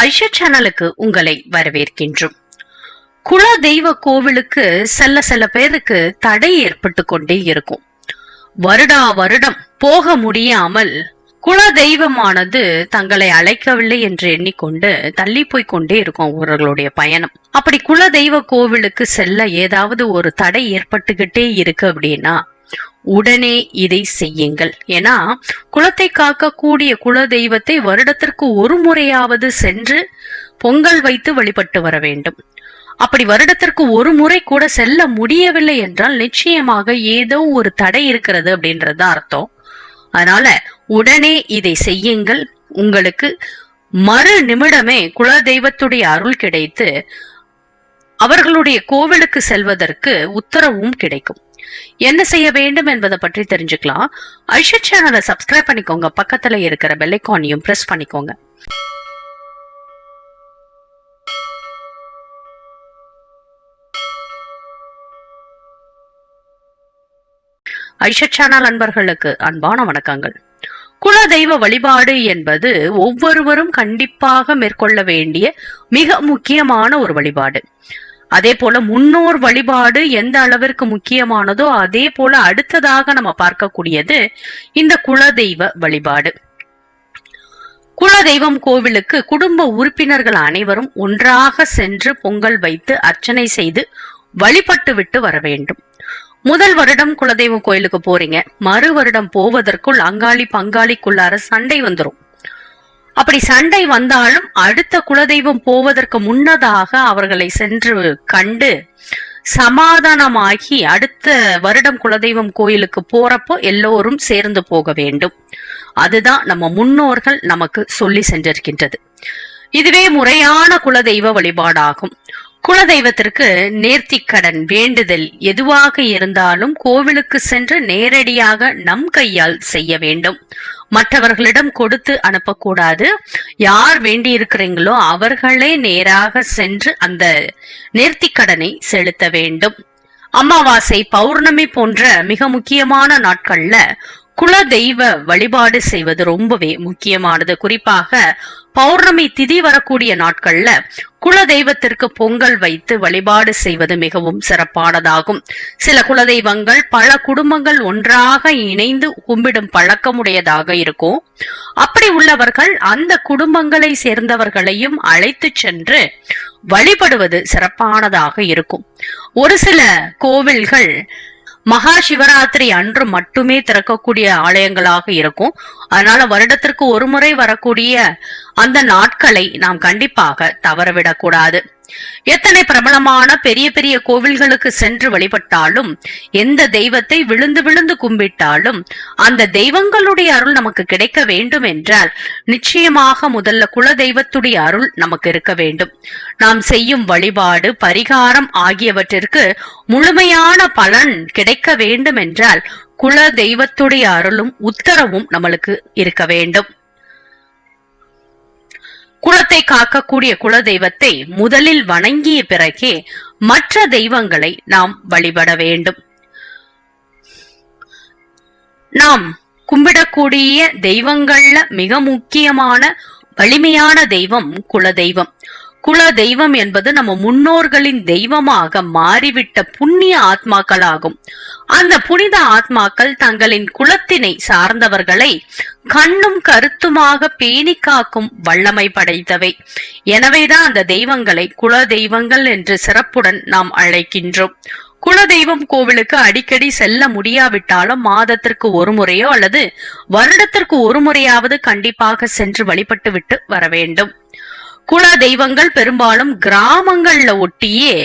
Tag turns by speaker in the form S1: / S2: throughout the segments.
S1: ஐஷா சேனலுக்கு உங்களை வரவேற்கின்றோம். குல தெய்வ கோவிலுக்கு செல்ல சில பேருக்கு தடை ஏற்பட்டு கொண்டே இருக்கும். வருடா வருடம் போக முடியாமல் குல தெய்வமானது தங்களை அழைக்கவில்லை என்று எண்ணிக்கொண்டு தள்ளி போய் கொண்டே இருக்கும் அவர்களுடைய பயணம். அப்படி குல தெய்வ கோவிலுக்கு செல்ல ஏதாவது ஒரு தடை ஏற்பட்டுகிட்டே இருக்கு அப்படின்னா உடனே இதை செய்யுங்கள். ஏன்னா குலத்தை காக்கக்கூடிய குல தெய்வத்தை வருடத்திற்கு ஒரு முறையாவது சென்று பொங்கல் வைத்து வழிபட்டு வர வேண்டும். அப்படி வருடத்திற்கு ஒரு முறை கூட செல்ல முடியவில்லை என்றால் நிச்சயமாக ஏதோ ஒரு தடை இருக்கிறது அப்படின்றது அர்த்தம். அதனால உடனே இதை செய்யுங்கள். உங்களுக்கு மறு நிமிடமே குல தெய்வத்துடைய அருள் கிடைத்து அவர்களுடைய கோவிலுக்கு செல்வதற்கு உத்தரவும் கிடைக்கும். என்ன செய்ய வேண்டும் என்பதை பற்றி தெரிஞ்சுக்கலாம். ஐஷா சேனலை சப்ஸ்கிரைப் பண்ணிக்கோங்க. பக்கத்துல இருக்கிற பெல்லைக்கானையும் பிரஸ் பண்ணிக்கோங்க. ஐஷத் சேனல் அன்பர்களுக்கு அன்பான வணக்கங்கள். குல தெய்வ வழிபாடு என்பது ஒவ்வொருவரும் கண்டிப்பாக மேற்கொள்ள வேண்டிய மிக முக்கியமான ஒரு வழிபாடு. அதே போல முன்னோர் வழிபாடு எந்த அளவிற்கு முக்கியமானதோ அதே போல அடுத்ததாக நம்ம பார்க்கக்கூடியது இந்த குலதெய்வ வழிபாடு. குலதெய்வம் கோவிலுக்கு குடும்ப உறுப்பினர்கள் அனைவரும் ஒன்றாக சென்று பொங்கல் வைத்து அர்ச்சனை செய்து வழிபட்டு விட்டு வர வேண்டும். முதல் வருடம் குலதெய்வம் கோயிலுக்கு போறீங்க. மறு வருடம் போவதற்குள் அங்காளி பங்காளிக்குள்ளார சண்டை வந்துடும் அப்படி சண்டை வந்தாலும் அடுத்த குலதெய்வம் போவதற்கு முன்னதாக அவர்களை சென்று கண்டு சமாதானமாகி அடுத்த வருடம் குலதெய்வம் கோயிலுக்கு போறப்போ எல்லோரும் சேர்ந்து போக வேண்டும். அதுதான் நம்ம முன்னோர்கள் நமக்கு சொல்லி சென்றிருக்கின்றது. இதுவே முறையான குலதெய்வ வழிபாடாகும். குலதெய்வத்திற்கு நேர்த்திக்கடன் வேண்டுதல் எதுவாக இருந்தாலும் கோவிலுக்கு சென்று நேரடியாக நம் கையால் செய்ய வேண்டும். மற்றவர்களிடம் கொடுத்து அனுப்பக்கூடாது. யார் வேண்டி இருக்கிறீங்களோ அவர்களே நேராக சென்று அந்த நேர்த்திக்கடனை செலுத்த வேண்டும். அமாவாசை பௌர்ணமி போன்ற மிக முக்கியமான நாட்கள்ல குல தெய்வ வழிபாடு செய்வது ரொம்பவே முக்கியமானது. குறிப்பாக பௌர்ணமி திதி வரக்கூடிய நாட்கள்ல குல தெய்வத்திற்கு பொங்கல் வைத்து வழிபாடு செய்வது மிகவும் சிறப்பானதாகும். சில குலதெய்வங்கள் பல குடும்பங்கள் ஒன்றாக இணைந்து கும்பிடும் பழக்கமுடையதாக இருக்கும். அப்படி உள்ளவர்கள் அந்த குடும்பங்களை சேர்ந்தவர்களையும் அழைத்து சென்று வழிபடுவது சிறப்பானதாக இருக்கும். ஒரு சில கோவில்கள் மகா சிவராத்திரி அன்று மட்டுமே திறக்கக்கூடிய ஆலயங்களாக இருக்கும். அதனால வருடத்திற்கு ஒரு முறை வரக்கூடிய அந்த நாட்களை நாம் கண்டிப்பாக தவறவிடக்கூடாது. எத்தனை பிரபலமான பெரிய பெரிய கோவில்களுக்கு சென்று வழிபட்டாலும் எந்த தெய்வத்தை விழுந்து விழுந்து கும்பிட்டாலும் அந்த தெய்வங்களுடைய அருள் நமக்கு கிடைக்க வேண்டும் என்றால் நிச்சயமாக முதல்ல குல தெய்வத்துடைய அருள் நமக்கு இருக்க வேண்டும். நாம் செய்யும் வழிபாடு பரிகாரம் ஆகியவற்றிற்கு முழுமையான பலன் கிடைக்க வேண்டும் என்றால் குல தெய்வத்துடைய அருளும் உத்தரவும் நம்மளுக்கு இருக்க வேண்டும். குலத்தை காக்கக்கூடிய குல தெய்வத்தை முதலில் வணங்கிய பிறகே மற்ற தெய்வங்களை நாம் வழிபட வேண்டும். நாம் கும்பிடக்கூடிய தெய்வங்கள்ல மிக முக்கியமான வலிமையான தெய்வம் குல தெய்வம் குல தெய்வம் என்பது நம்ம முன்னோர்களின் தெய்வமாக மாறிவிட்ட புண்ணிய ஆத்மாக்களாகும். அந்த புனித ஆத்மாக்கள் தங்களின் குலத்தினை சார்ந்தவர்களை கண்ணும் கருத்துமாக பேணி காக்கும் வல்லமை படைத்தவை. எனவேதான் அந்த தெய்வங்களை குல தெய்வங்கள் என்று சிறப்புடன் நாம் அழைக்கின்றோம். குலதெய்வம் கோவிலுக்கு அடிக்கடி செல்ல முடியாவிட்டாலும் மாதத்திற்கு ஒரு முறையோ அல்லது வருடத்திற்கு ஒரு முறையாவது கண்டிப்பாக சென்று வழிபட்டு விட்டு வர வேண்டும். குல தெய்வங்கள் பெரும்பாலும் கிராமங்கள்ல ஒட்டியே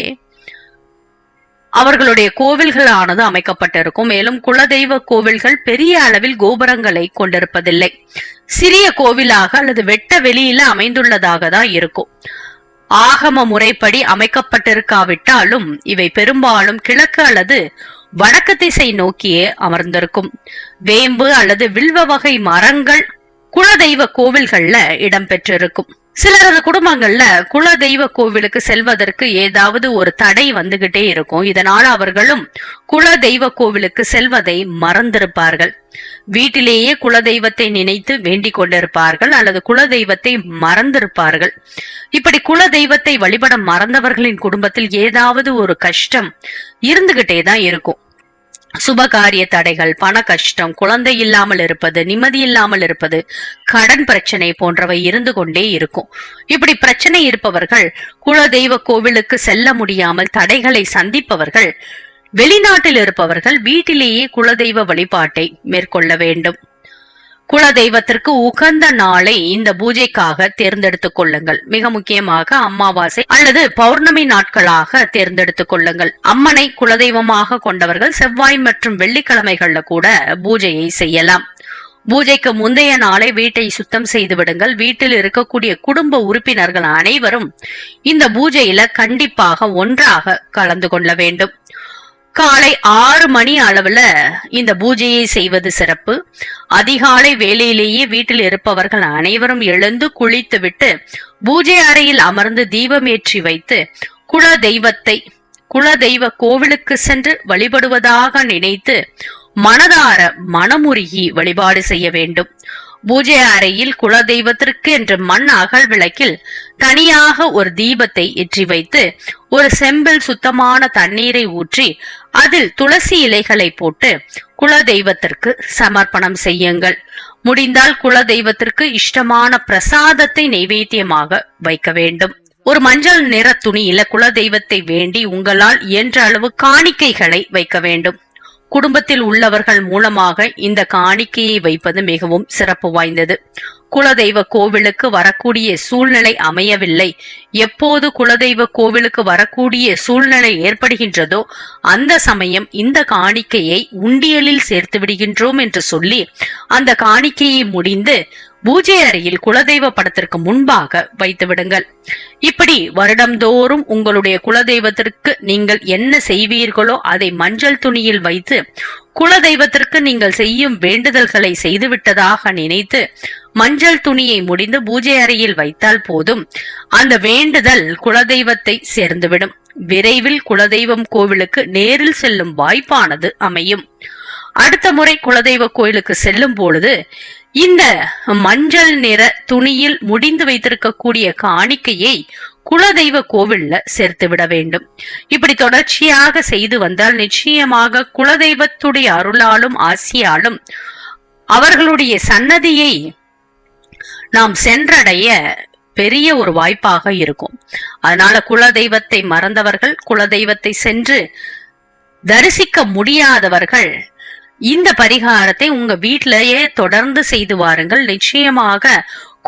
S1: அவர்களுடைய கோவில்களானது அமைக்கப்பட்டிருக்கும். மேலும் குலதெய்வ கோவில்கள் பெரிய அளவில் கோபுரங்களை கொண்டிருப்பதில்லை. சிறிய கோவிலாக அல்லது வெட்ட வெளியில அமைந்துள்ளதாக தான் இருக்கும். ஆகம முறைப்படி அமைக்கப்பட்டிருக்காவிட்டாலும் இவை பெரும்பாலும் கிழக்கு அல்லது வடக்கு திசை நோக்கியே அமர்ந்திருக்கும். வேம்பு அல்லது வில்வ வகை மரங்கள் குலதெய்வ கோவில்கள்ல இடம்பெற்றிருக்கும். சிலரது குடும்பங்கள்ல குல தெய்வ கோவிலுக்கு செல்வதற்கு ஏதாவது ஒரு தடை வந்துகிட்டே இருக்கும். இதனால் அவர்களும் குல தெய்வ கோவிலுக்கு செல்வதை மறந்திருப்பார்கள். வீட்டிலேயே குல தெய்வத்தை நினைத்து வேண்டிக் கொண்டிருப்பார்கள் அல்லது குல தெய்வத்தை மறந்திருப்பார்கள். இப்படி குல தெய்வத்தை வழிபட மறந்தவர்களின் குடும்பத்தில் ஏதாவது ஒரு கஷ்டம் இருந்துகிட்டே தான் இருக்கும். சுபகாரிய தடைகள் பண கஷ்டம் குழந்தை இல்லாமல் இருப்பது நிம்மதி இல்லாமல் இருப்பது கடன் பிரச்சனை போன்றவை இருந்து கொண்டே இருக்கும். இப்படி பிரச்சனை இருப்பவர்கள் குலதெய்வ கோவிலுக்கு செல்ல முடியாமல் தடைகளை சந்திப்பவர்கள் வெளிநாட்டில் இருப்பவர்கள் வீட்டிலேயே குலதெய்வ வழிபாட்டை மேற்கொள்ள வேண்டும். குல தெய்வத்திற்கு உகந்த நாளை இந்த பூஜைக்காக தேர்ந்தெடுத்துக் கொள்ளுங்கள். மிக முக்கியமாக அமாவாசை அல்லது பௌர்ணமி நாட்களாக தேர்ந்தெடுத்துக் கொள்ளுங்கள். அம்மனை குலதெய்வமாக கொண்டவர்கள் செவ்வாய் மற்றும் வெள்ளிக்கிழமைகள்ல கூட பூஜையை செய்யலாம். பூஜைக்கு முந்தைய நாளை வீட்டை சுத்தம் செய்து விடுங்கள். வீட்டில் இருக்கக்கூடிய குடும்ப உறுப்பினர்கள் அனைவரும் இந்த பூஜையில கண்டிப்பாக ஒன்றாக கலந்து கொள்ள வேண்டும். காலை ஆறு மணி அளவுல இந்த பூஜையை செய்வது சிறப்பு. அதிகாலை வேலையிலேயே வீட்டில் இருப்பவர்கள் அனைவரும் எழுந்து குளித்துவிட்டு பூஜை அறையில் அமர்ந்து தீபமேற்றி வைத்து குல தெய்வத்தை குல தெய்வ கோவிலுக்கு சென்று வழிபடுவதாக நினைத்து மனதார மனமுருகி வழிபாடு செய்ய வேண்டும். பூஜை அறையில் குல தெய்வத்திற்கு என்று மண் அகல் விளக்கில் தனியாக ஒரு தீபத்தை ஏற்றி வைத்து ஒரு செம்பில் சுத்தமான தண்ணீரை ஊற்றி அதில் துளசி இலைகளை போட்டு குல தெய்வத்திற்கு சமர்ப்பணம் செய்யுங்கள். முடிந்தால் குல தெய்வத்திற்கு இஷ்டமான பிரசாதத்தை நைவேத்தியமாக வைக்க வேண்டும். ஒரு மஞ்சள் நிற துணியில குல தெய்வத்தை வேண்டி உங்களால் இயன்ற அளவு காணிக்கைகளை வைக்க வேண்டும். குடும்பத்தில் உள்ளவர்கள் மூலமாக இந்த காணிக்கையை வைப்பது மிகவும் சிறப்பு வாய்ந்தது. குலதெய்வ கோவிலுக்கு வரக்கூடிய சூழ்நிலை அமையவில்லை. எப்போது குலதெய்வ கோவிலுக்கு வரக்கூடிய சூழ்நிலை ஏற்படுகின்றதோ அந்த சமயம் இந்த காணிக்கையை உண்டியலில் சேர்த்து விடுகின்றோம் என்று சொல்லி அந்த காணிக்கையை முடிந்து பூஜை அறையில் குலதெய்வ படத்திற்கு முன்பாக வைத்து விடுங்கள். இப்படி வருடம்தோறும் உங்களுடைய குலதெய்வத்திற்கு நீங்கள் என்ன செய்வீர்களோ அதை மஞ்சள் துணியில் வைத்து குலதெய்வத்திற்கு நீங்கள் செய்யும் வேண்டுதல்களை செய்துவிட்டதாக நினைத்து மஞ்சள் துணியை முடிந்து பூஜை அறையில் வைத்தால் போதும். அந்த வேண்டுதல் குலதெய்வத்தை சேர்ந்துவிடும். விரைவில் குலதெய்வம் கோவிலுக்கு நேரில் செல்லும் வாய்ப்பானது அமையும். அடுத்த முறை குலதெய்வ கோயிலுக்கு செல்லும் பொழுது இந்த மஞ்சள் நிற துணியில் முடிந்து வைத்திருக்கக்கூடிய காணிக்கையை குலதெய்வ கோவில்ல சேர்த்து விட வேண்டும். இப்படி தொடர்ச்சியாக செய்து வந்தால் நிச்சயமாக குலதெய்வத்துடைய அருளாலும் ஆசியாலும் அவர்களுடைய சன்னதியை நாம் சென்றடைய பெரிய ஒரு வாய்ப்பாக இருக்கும். அதனால குலதெய்வத்தை மறந்தவர்கள் குலதெய்வத்தை சென்று தரிசிக்க முடியாதவர்கள் இந்த பரிகாரத்தை உங்க வீட்டிலேயே தொடர்ந்து செய்து வாருங்கள். நிச்சயமாக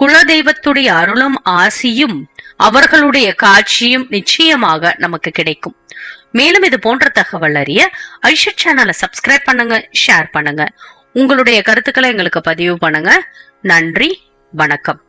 S1: குலதெய்வத்துடைய அருளும் ஆசியும் அவர்களுடைய காட்சியும் நிச்சயமாக நமக்கு கிடைக்கும். மேலும் இது போன்ற தகவல் அறிய ஐஷா சேனலை சப்ஸ்கிரைப் பண்ணுங்க ஷேர் பண்ணுங்க. உங்களுடைய கருத்துக்களை எங்களுக்கு பதிவு பண்ணுங்க. நன்றி வணக்கம்.